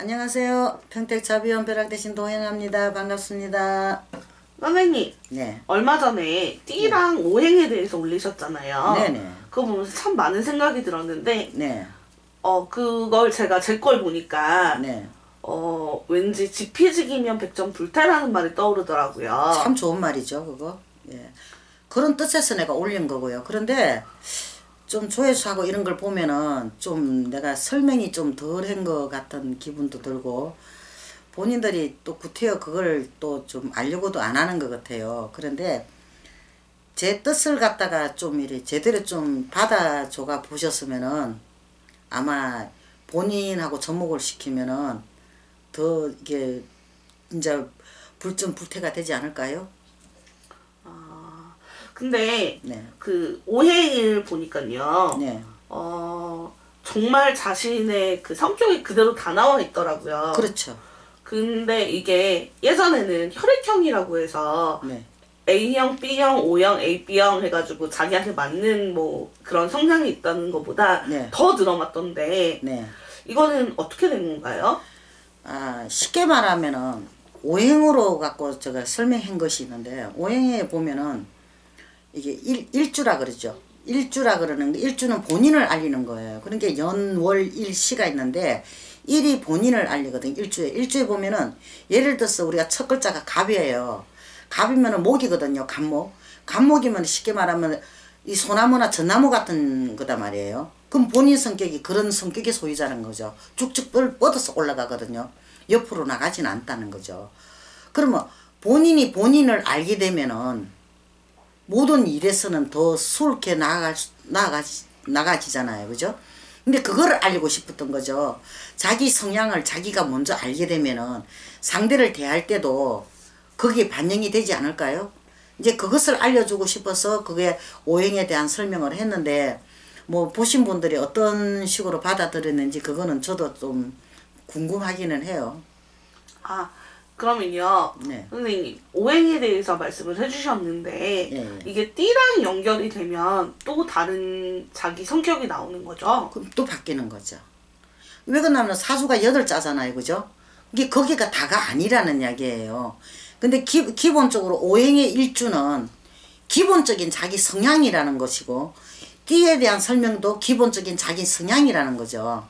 안녕하세요. 평택자비원 벼락 대신 도행합니다. 반갑습니다. 선생님, 네. 얼마 전에 띠랑 오행에 대해서 올리셨잖아요. 네네. 그거 보면서 참 많은 생각이 들었는데, 네. 어, 그걸 제가 제 걸 보니까, 네. 어, 왠지 지피지기면 백전 불태라는 말이 떠오르더라고요. 참 좋은 말이죠, 그거. 예. 그런 뜻에서 내가 올린 거고요. 그런데 좀 조회수하고 이런 걸 보면은 좀 내가 설명이 좀 덜 한 것 같은 기분도 들고 본인들이 또 구태여 그걸 또 좀 알려고도 안 하는 것 같아요. 그런데 제 뜻을 갖다가 좀 이래 제대로 좀 받아줘가 보셨으면은 아마 본인하고 접목을 시키면은 더 이게 이제 불좀 불태가 되지 않을까요? 근데, 네. 그 오행을 보니까요. 네. 어, 정말 자신의 그 성격이 그대로 다 나와 있더라고요. 그렇죠. 근데 이게 예전에는 혈액형이라고 해서 네. A형, B형, O형, AB형 해가지고 자기한테 맞는 뭐 그런 성향이 있다는 것보다 네. 더 늘어났던데 네. 이거는 어떻게 된 건가요? 아, 쉽게 말하면은 오행으로 갖고 제가 설명한 것이 있는데 오행에 보면은 이게 일, 일주라 그러죠. 일주라 그러는 게 일주는 본인을 알리는 거예요. 그러니까 연월 일시가 있는데 일이 본인을 알리거든. 일주에 일주에 보면은 예를 들어서 우리가 첫 글자가 갑이에요. 갑이면은 목이거든요. 갑목. 갑목이면 쉽게 말하면 이 소나무나 전나무 같은 거다 말이에요. 그럼 본인 성격이 그런 성격의 소유자는 거죠. 쭉쭉 뻗- 뻗어서 올라가거든요. 옆으로 나가진 않다는 거죠. 그러면 본인이 본인을 알게 되면은 모든 일에서는 더 수월하게 나아갈, 수- 나아가, 나가지잖아요. 그죠? 근데 그거를 알고 싶었던 거죠. 자기 성향을 자기가 먼저 알게 되면은 상대를 대할 때도 거기에 반영이 되지 않을까요? 이제 그것을 알려주고 싶어서 그게 오행에 대한 설명을 했는데 뭐 보신 분들이 어떤 식으로 받아들였는지 그거는 저도 좀 궁금하기는 해요. 아 그러면요 네. 선생님 오행에 대해서 말씀을 해주셨는데 예, 예. 이게 띠랑 연결이 되면 또 다른 자기 성격이 나오는 거죠? 그럼 또 바뀌는 거죠. 왜 그러냐면 사주가 여덟 자잖아요. 그죠? 이게 거기가 다가 아니라는 이야기예요. 근데 기, 기본적으로 오행의 일주는 기본적인 자기 성향이라는 것이고 띠에 대한 설명도 기본적인 자기 성향이라는 거죠.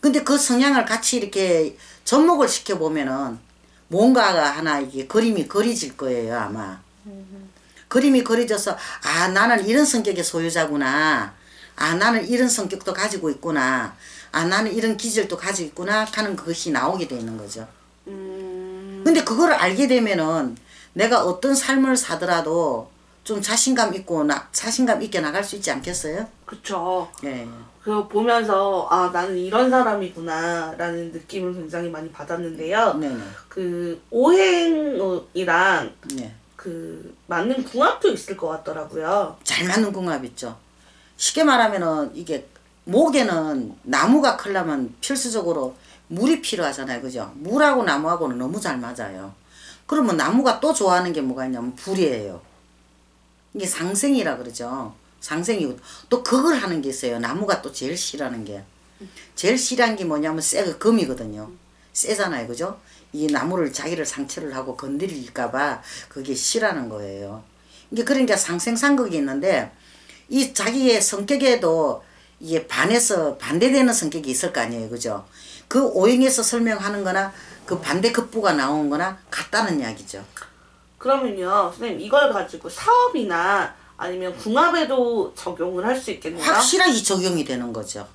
근데 그 성향을 같이 이렇게 접목을 시켜보면은 뭔가가 하나 이게 그림이 그려질 거예요, 아마. 그림이 그려져서 아 나는 이런 성격의 소유자구나. 아 나는 이런 성격도 가지고 있구나. 아 나는 이런 기질도 가지고 있구나 하는 그것이 나오게 되는 거죠. 음, 근데 그거를 알게 되면은 내가 어떤 삶을 사더라도 좀 자신감 있고 나 자신감 있게 나갈 수 있지 않겠어요? 그쵸. 예. 그 보면서 아 나는 이런 사람이구나라는 느낌을 굉장히 많이 받았는데요. 네네. 그 오행이랑 네. 그 맞는 궁합도 있을 것 같더라고요. 잘 맞는 궁합 있죠. 쉽게 말하면은 이게 목에는 나무가 크려면 필수적으로 물이 필요하잖아요. 그죠? 물하고 나무하고는 너무 잘 맞아요. 그러면 나무가 또 좋아하는 게 뭐가 있냐면 불이에요. 이게 상생이라 그러죠. 상생이고 또 그걸 하는 게 있어요. 나무가 또 제일 싫어하는 게. 제일 싫어하는 게 뭐냐면 쇠가 금이거든요. 세잖아요. 그죠? 이 나무를 자기를 상처를 하고 건드릴까 봐 그게 싫어하는 거예요. 이게 그러니까 상생상극이 있는데 이 자기의 성격에도 이게 반해서 반대되는 성격이 있을 거 아니에요. 그죠? 그 오행에서 설명하는 거나 그 반대 급부가 나온 거나 같다는 이야기죠. 그러면요, 선생님 이걸 가지고 사업이나 아니면 궁합에도 적용을 할 수 있겠네요. 확실하게 적용이 되는 거죠.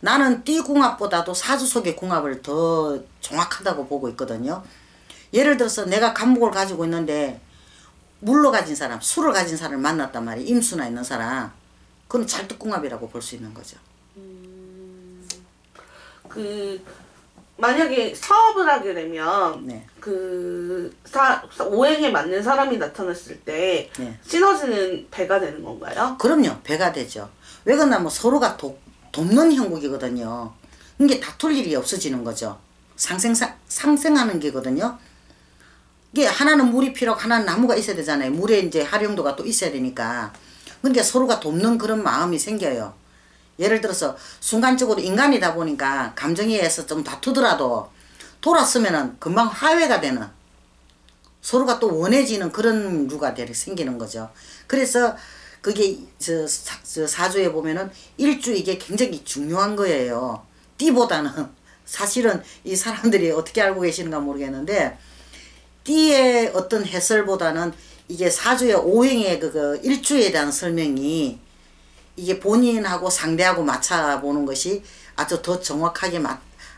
나는 띠궁합보다도 사주 속의 궁합을 더 정확하다고 보고 있거든요. 예를 들어서 내가 감목을 가지고 있는데 물로 가진 사람, 술을 가진 사람을 만났단 말이에요. 임수나 있는 사람. 그건 찰떡궁합이라고 볼 수 있는 거죠. 그 만약에 사업을 하게 되면 네. 그 사, 오행에 맞는 사람이 나타났을 때 네. 시너지는 배가 되는 건가요? 그럼요. 배가 되죠. 왜 그러냐면 서로가 도, 돕는 형국이거든요. 이게 다툴 일이 없어지는 거죠. 상생, 상생하는 게거든요. 이게 하나는 물이 필요하고 하나는 나무가 있어야 되잖아요. 물에 이제 활용도가 또 있어야 되니까. 그러니까 서로가 돕는 그런 마음이 생겨요. 예를 들어서 순간적으로 인간이다 보니까 감정에 의해서 좀 다투더라도 돌았으면은 금방 화해가 되는 서로가 또 원해지는 그런 되 생기는 거죠. 그래서 그게 저, 사, 저 사주에 보면은 일주 이게 굉장히 중요한 거예요. 띠보다는 사실은 이 사람들이 어떻게 알고 계시는가 모르겠는데 띠의 어떤 해설보다는 이게 사주의 오행의 그, 그 일주에 대한 설명이 이게 본인하고 상대하고 맞춰 보는 것이 아주 더 정확하게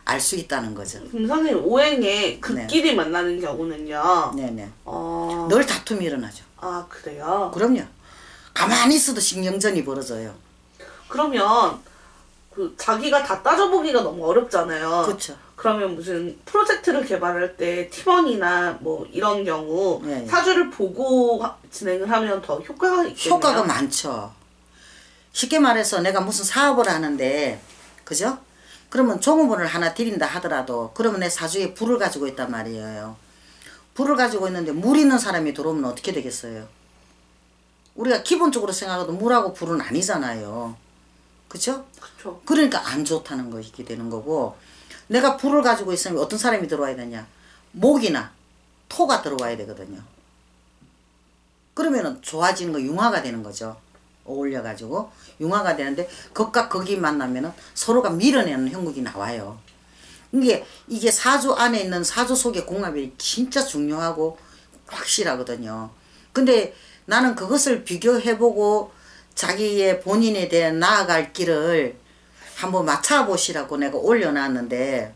알 수 있다는 거죠. 그럼 선생님 오행에 극끼리 만나는 경우는요. 네네. 어, 늘 다툼이 일어나죠. 아 그래요. 그럼요. 가만히 있어도 신경전이 벌어져요. 그러면 그 자기가 다 따져보기가 너무 어렵잖아요. 그렇죠. 그러면 무슨 프로젝트를 개발할 때 팀원이나 뭐 이런 경우 예, 예. 사주를 보고 하- 진행을 하면 더 효과가 있겠네요. 효과가 많죠. 쉽게 말해서 내가 무슨 사업을 하는데, 그죠? 그러면 종업원을 하나 드린다 하더라도, 그러면 내 사주에 불을 가지고 있단 말이에요. 불을 가지고 있는데 물 있는 사람이 들어오면 어떻게 되겠어요? 우리가 기본적으로 생각해도 물하고 불은 아니잖아요. 그죠? 그렇죠. 그러니까 안 좋다는 것이게 되는 거고 내가 불을 가지고 있으면 어떤 사람이 들어와야 되냐 목이나 토가 들어와야 되거든요 그러면은 좋아지는 거 융화가 되는 거죠 어울려 가지고 융화가 되는데 그것과 거기 만나면은 서로가 밀어내는 형국이 나와요 이게 이게 사주 안에 있는 사주 속의 궁합이 진짜 중요하고 확실하거든요. 근데 나는 그것을 비교해보고 자기의 본인에 대한 나아갈 길을 한번 맞춰보시라고 내가 올려놨는데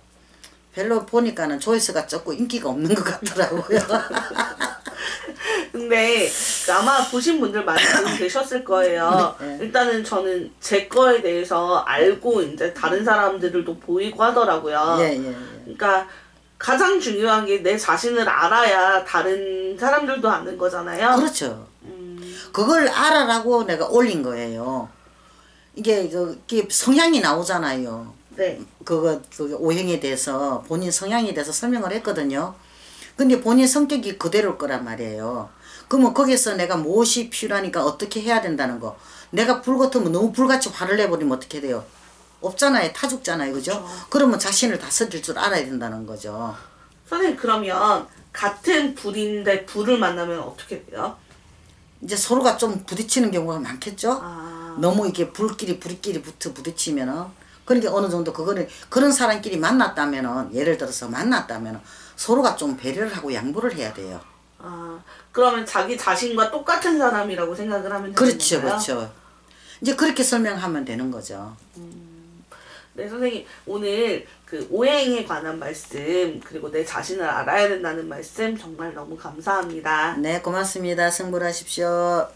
별로 보니까는 조회수가 적고 인기가 없는 것 같더라고요. 근데 그 아마 보신 분들 많이 계셨을 거예요. 네. 일단은 저는 제 거에 대해서 알고 이제 다른 사람들도 보이고 하더라고요. 예, 예, 예. 그러니까 가장 중요한 게 내 자신을 알아야 다른 사람들도 아는 거잖아요. 그렇죠. 음, 그걸 알아라고 내가 올린 거예요. 이게 그 성향이 나오잖아요. 네. 그거 그 오행에 대해서 본인 성향에 대해서 설명을 했거든요. 근데 본인 성격이 그대로일 거란 말이에요. 그러면 거기서 내가 무엇이 필요하니까 어떻게 해야 된다는 거. 내가 불 같으면 너무 불같이 화를 내버리면 어떻게 돼요? 없잖아요. 타 죽잖아요. 그죠? 그러면 자신을 다스릴 줄 알아야 된다는 거죠. 선생님 그러면 같은 불인데 불을 만나면 어떻게 돼요? 이제 서로가 좀 부딪히는 경우가 많겠죠? 아, 너무 이게 불끼리 불끼리 붙어 부딪히면은 그러니까 어느 정도 그거는 그런 사람끼리 만났다면은 예를 들어서 만났다면은 서로가 좀 배려를 하고 양보를 해야 돼요. 아 그러면 자기 자신과 똑같은 사람이라고 생각을 하면 되는 그렇죠, 건가요? 그렇죠. 이제 그렇게 설명하면 되는 거죠. 네 선생님 오늘 그 오행에 관한 말씀 그리고 내 자신을 알아야 된다는 말씀 정말 너무 감사합니다. 네, 고맙습니다. 승불하십시오.